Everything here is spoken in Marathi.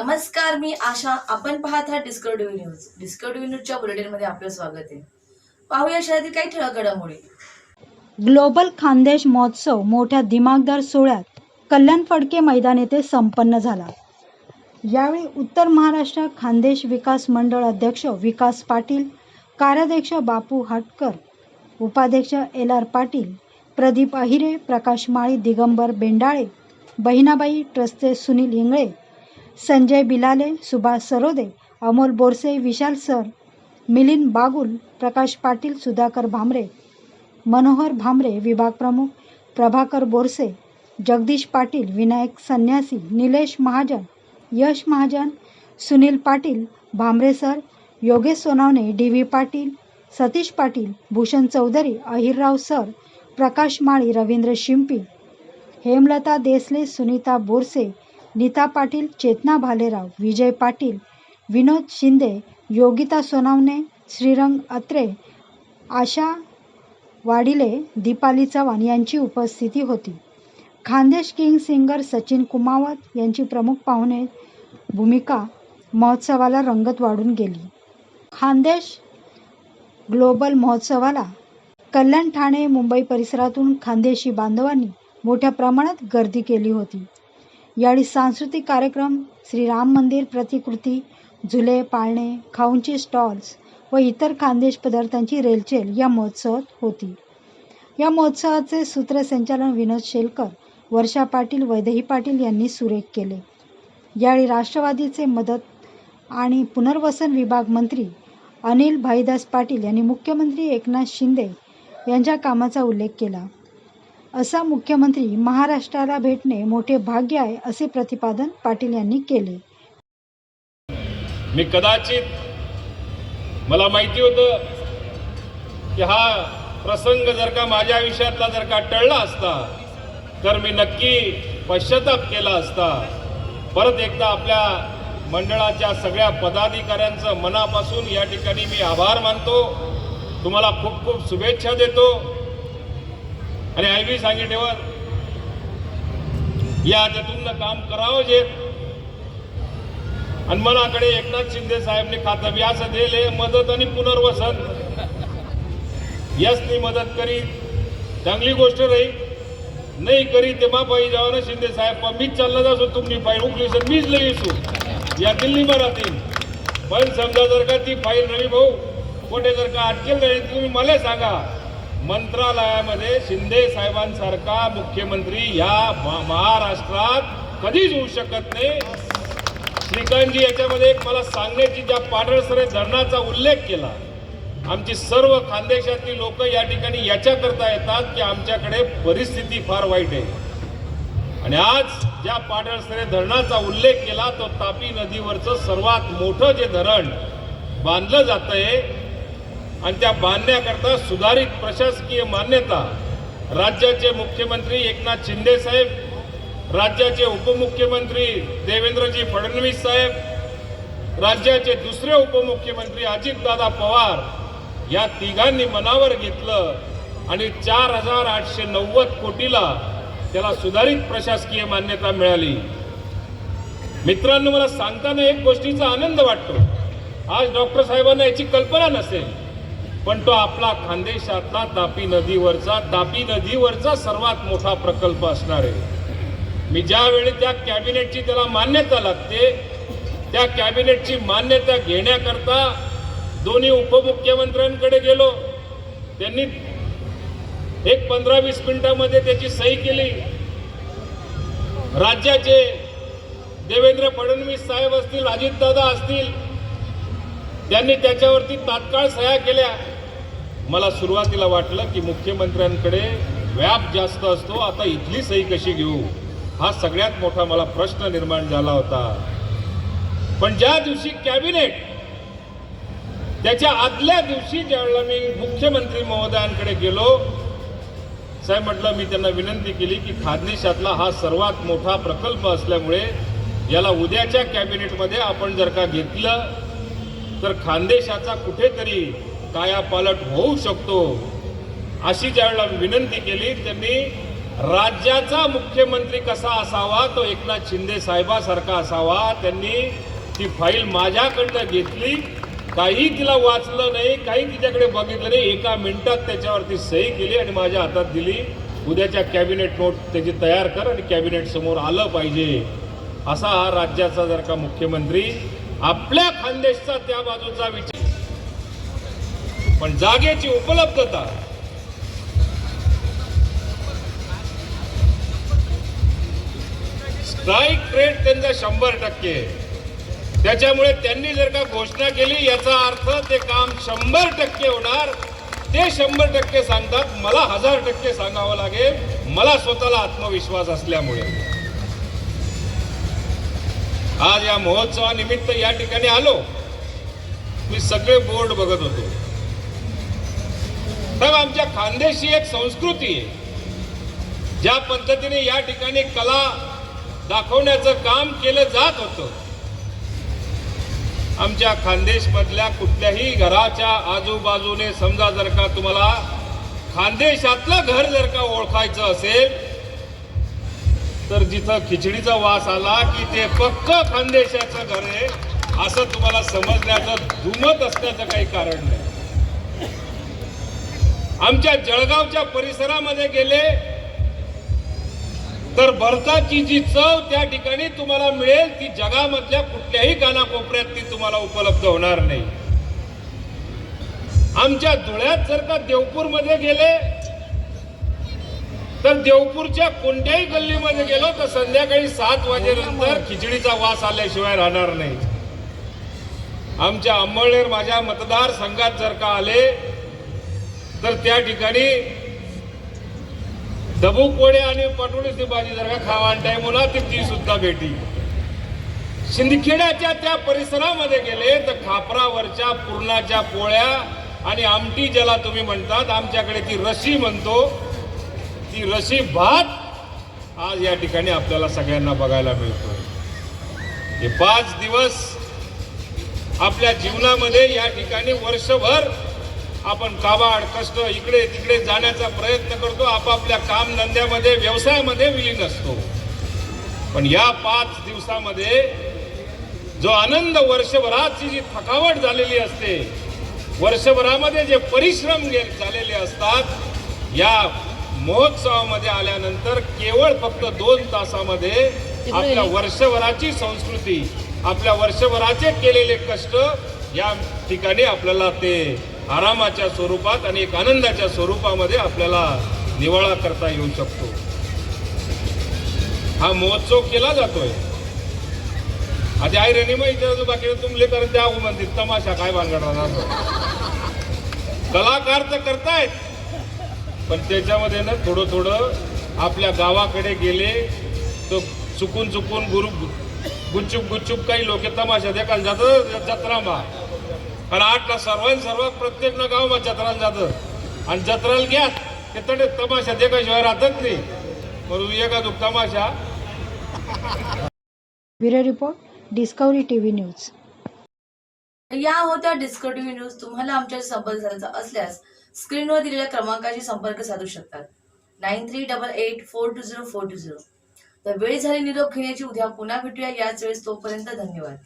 नमस्कार मी आशा. आपण पाहत आहात डिस्कवरी न्यूज डिस्कवरी न्यूजच्या बुलेटिनमध्ये आपलं स्वागत आहे. पाहूया शहरातील काही ठळक घडामोडी. ग्लोबल खानदेश महोत्सव मोठ्या दिमागदार सोहळ्यात कल्याण फडके मैदान येथे संपन्न झाला. यावेळी उत्तर महाराष्ट्र खानदेश विकास मंडळ अध्यक्ष विकास पाटील कार्याध्यक्ष बापू हाटकर उपाध्यक्ष L R Patil Pradeep Ahire Prakash Mali Digambar Bendale Bahinabai ट्रस्ते Sunil Ingale Sanjay Bilale Subhash Sarode Amol Borse Vishal sir Milind Bagul Prakash Patil Sudhakar Bhamre Manohar Bhamre विभाग प्रमुख Prabhakar Borse Jagdish Patil Vinayak Sanyasi Nilesh Mahajan Yash Mahajan Sunil Patil Bhamre sir Yogesh Sonawane D V Patil Satish Patil Bhushan Chaudhari Ahirrao sir Prakash Mali Ravindra Shimpi Hemlata Desale Sunita Borse Nita Patil Chetna Bhalerao Vijay Patil Vinod Shinde Yogita Sonawane Shrirang Atre Asha Wadile Deepali Chavan यांची उपस्थिती होती. खानदेश किंग सिंगर सचिन कुमावत यांची प्रमुख पाहुणे भूमिका महोत्सवाला रंगत वाढून गेली. खानदेश ग्लोबल महोत्सवाला कल्याण ठाणे मुंबई परिसरातून खानदेशी बांधवांनी मोठ्या प्रमाणात गर्दी केली होती. यावेळी सांस्कृतिक कार्यक्रम श्रीराम मंदिर प्रतिकृती झुले पाळणे खाऊंचे स्टॉल्स व इतर खानदेश पदार्थांची रेलचेल या महोत्सवात होती. या महोत्सवाचे सूत्रसंचालन विनोद शेलकर वर्षा पाटील वैदेही पाटील यांनी सुरेख केले. यावेळी राष्ट्रवादीचे मदत आणि पुनर्वसन विभाग मंत्री अनिल भाईदास पाटील यांनी मुख्यमंत्री एकनाथ शिंदे यांच्या कामाचा उल्लेख केला. असा मुख्यमंत्री महाराष्ट्राला भेटणे मोठे भाग्य आहे असे प्रतिपादन पाटील यांनी केले. मी कदाचित मला माहिती होतं की हा प्रसंग जर का माझ्या आयुष्यातला जर का टळला असता तर मी नक्की पश्चाताप केला असता. परत एकदा आपल्या मंडळाच्या सगळ्या पदाधिकाऱ्यांचं मनापासून या ठिकाणी मी आभार मानतो. तुम्हाला खूप खूप शुभेच्छा देतो. आणि आय बी सांगितल्यावर या त्यातून काम करावं जे. आणि मनाकडे एकनाथ शिंदे साहेबने खातं व्यास दिले मदत आणि पुनर्वसन. यसनी मदत करी चांगली गोष्ट राहील नाही करी तेव्हा पाहिजे जावं ना शिंदे साहेब. पण मीच चालला जासो तुम्ही फाईल उकली सर मीच लई येसू या दिल्ली मराठी पण समजा जर का ती फाईल रवी भाऊ कोठे जर का अटकेल नाही तुम्ही मला सांगा. मंत्रालयामध्ये शिंदे साहेबांसारखा मुख्यमंत्री या महा- महाराष्ट्रात कधीच होऊ शकत नाही. श्रीकांतजी याच्यामध्ये एक मला सांगण्याची ज्या पाडळसरे धरणाचा उल्लेख केला आमची सर्व खानदेशातली लोक या ठिकाणी याच्याकरता येतात की आमच्याकडे परिस्थिती फार वाईट आहे. आणि आज ज्या पाडळसरे धरणाचा उल्लेख केला तो तापी नदीवरचं सर्वात मोठं जे धरण बांधलं जात आहे आणि त्या बांधण्याकरता सुधारित प्रशासकीय मान्यता. राज्याचे मुख्यमंत्री एकनाथ शिंदे साहेब राज्याचे उपमुख्यमंत्री देवेंद्रजी फडणवीस साहेब राज्याचे दुसरे उपमुख्यमंत्री अजितदादा पवार या तिघांनी मनावर घेतलं आणि चार हजार आठशे नव्वद कोटीला त्याला सुधारित प्रशासकीय मान्यता मिळाली. मित्रांनो मला सांगताना एक गोष्टीचा आनंद वाटतो. आज डॉक्टर साहेबांना याची कल्पना नसेल. पण तो आपला खानदेशातला तापी नदीवरचा तापी नदीवरचा सर्वात मोठा प्रकल्प असणार आहे. मी ज्यावेळी त्या कॅबिनेटची त्याला मान्यता लागते त्या कॅबिनेटची मान्यता घेण्याकरता दोन्ही उपमुख्यमंत्र्यांकडे गेलो. त्यांनी एक पंधरा वीस मिनिटामध्ये त्याची सही केली. राज्याचे देवेंद्र फडणवीस साहेब असतील अजितदादा असतील त्यांनी त्याच्यावरती तात्काळ सह्या केल्या. मला सुरुवातीला वाटलं की मुख्यमंत्र्यांकडे व्याप जास्त असतो. आता इथली सही कशी घेऊ? हा सगळ्यात मोठा मला प्रश्न निर्माण झाला होता. पण ज्या दिवशी कॅबिनेट त्याच्या आदल्या दिवशी ज्यावेळेला मी मुख्यमंत्री महोदयांकडे गेलो साहेब म्हटलं मी त्यांना विनंती केली की खानदेशातला हा सर्वात मोठा प्रकल्प असल्यामुळे याला उद्याच्या कॅबिनेटमध्ये आपण जर का घेतलं तर खानदेशाचा कुठेतरी कायापालट होऊ शकतो. अशी ज्यावेळेला विनंती केली त्यांनी राज्याचा मुख्यमंत्री कसा असावा तो एकनाथ शिंदे साहेबासारखा असावा. त्यांनी ती फाईल माझ्याकडनं घेतली. काही तिला वाचलं नाही काही तिच्याकडे बघितलं नाही. एका मिनिटात त्याच्यावरती सही केली आणि माझ्या हातात दिली. उद्याच्या कॅबिनेट नोट त्याची तयार कर आणि कॅबिनेट समोर आलं पाहिजे. असा हा राज्याचा जर का मुख्यमंत्री आपल्या खानदेशचा त्या बाजूचा विचार पण जागेची उपलब्धता स्ट्राईक रेट त्यांचा शंभर टक्के. त्याच्यामुळे त्यांनी जर का घोषणा केली याचा अर्थ ते काम शंभर टक्के होणार. ते शंभर टक्के सांगतात मला हजार टक्के सांगावं लागेल. मला स्वतःला आत्मविश्वास असल्यामुळे. आज या महोत्सवानिमित्त या ठिकाणी आलो. मी सगळे बोर्ड बघत होतो. तर आमच्या खानदेशी एक संस्कृती आहे. ज्या पद्धतीने या ठिकाणी कला दाखवण्याचं काम केलं जात होतं. आमच्या खानदेश मधल्या कुठल्याही घराच्या आजूबाजूने समजा जर का तुम्हाला खानदेशातलं घर जर का ओळखायचं असेल तर जिथं खिचडीचा वास आला की ते पक्क खानदेशाचं घर आहे असं तुम्हाला समजण्याचं दुमत असण्याचं काही कारण नाही. आमच्या जळगावच्या परिसरामध्ये गेले तर भरताची जी चव त्या ठिकाणी तुम्हाला मिळेल ती जगामधल्या कुठल्याही कानाकोपऱ्यात ती तुम्हाला उपलब्ध होणार नाही. आमच्या धुळ्यात जर का देवपूरमध्ये गेले तर देवपूरच्या कोणत्याही गल्लीमध्ये गेलो तर संध्याकाळी सात वाजेनंतर खिचडीचा वास आल्याशिवाय राहणार नाही. आमच्या अंमळनेर माझ्या मतदारसंघात जर का आले तर त्या ठिकाणी डबूक आणि पटोळीची भाजी जर का खावा टाइम होणार तर ती सुद्धा भेटी. शिंदखेड्याच्या त्या परिसरामध्ये गेले तर खापरावरच्या पुरणाच्या पोळ्या आणि आमटी ज्याला तुम्ही म्हणतात आमच्याकडे ती रशी म्हणतो ती रशी भात आज या ठिकाणी आपल्याला सगळ्यांना बघायला मिळतो हे पाच दिवस आपल्या जीवनामध्ये या ठिकाणी वर्षभर आपण काबाड कष्ट इकडे तिकडे जाण्याचा प्रयत्न करतो. आपापल्या काम धंद्यामध्ये व्यवसायामध्ये विलीन असतो. पण या पाच दिवसामध्ये जो आनंद वर्षभराची जी थकावट झालेली असते वर्षभरामध्ये जे परिश्रम झालेले असतात या महोत्सवामध्ये आल्यानंतर केवळ फक्त दोन तासामध्ये आपल्या वर्षभराची संस्कृती आपल्या वर्षभराचे केलेले कष्ट या ठिकाणी आपल्याला ते आरामाच्या स्वरूपात आणि एक आनंदाच्या स्वरूपामध्ये आपल्याला निवाळा करता येऊ शकतो. हा महोत्सव केला जातोय. आधी आई रेणीमा इथे बाकी तुमले कारण त्या म्हणते तमाशा काय भानगड राहणार कलाकार तर करतायत पण त्याच्यामध्ये ना थोडं थोडं आपल्या गावाकडे गेले तो चुकून चुकून गुरु गुच्चूप गुच्चूप काही लोक तमाशा देखायला जत्रा मा आणि आठला सर्वांनी सर्व प्रत्येक ना गावमा जत्राला जातं. आणि जत्राला घ्या ते तडे तमाशा देखाशिवाय राहतच नाही म्हणून एका दुख तमाशा. Bureau report Discovery T V news. या होत्या डिस्को टीव्ही न्यूज तुम्हाला आमच्याशी संपर्क साधायचा असल्यास स्क्रीनवर दिलेल्या क्रमांकाशी संपर्क साधू शकतात. Nine three double eight four two zero four two zero. तर वेळ झाली निरोप घेण्याची उद्या पुन्हा भेटूया. याच वेळेस तोपर्यंत धन्यवाद.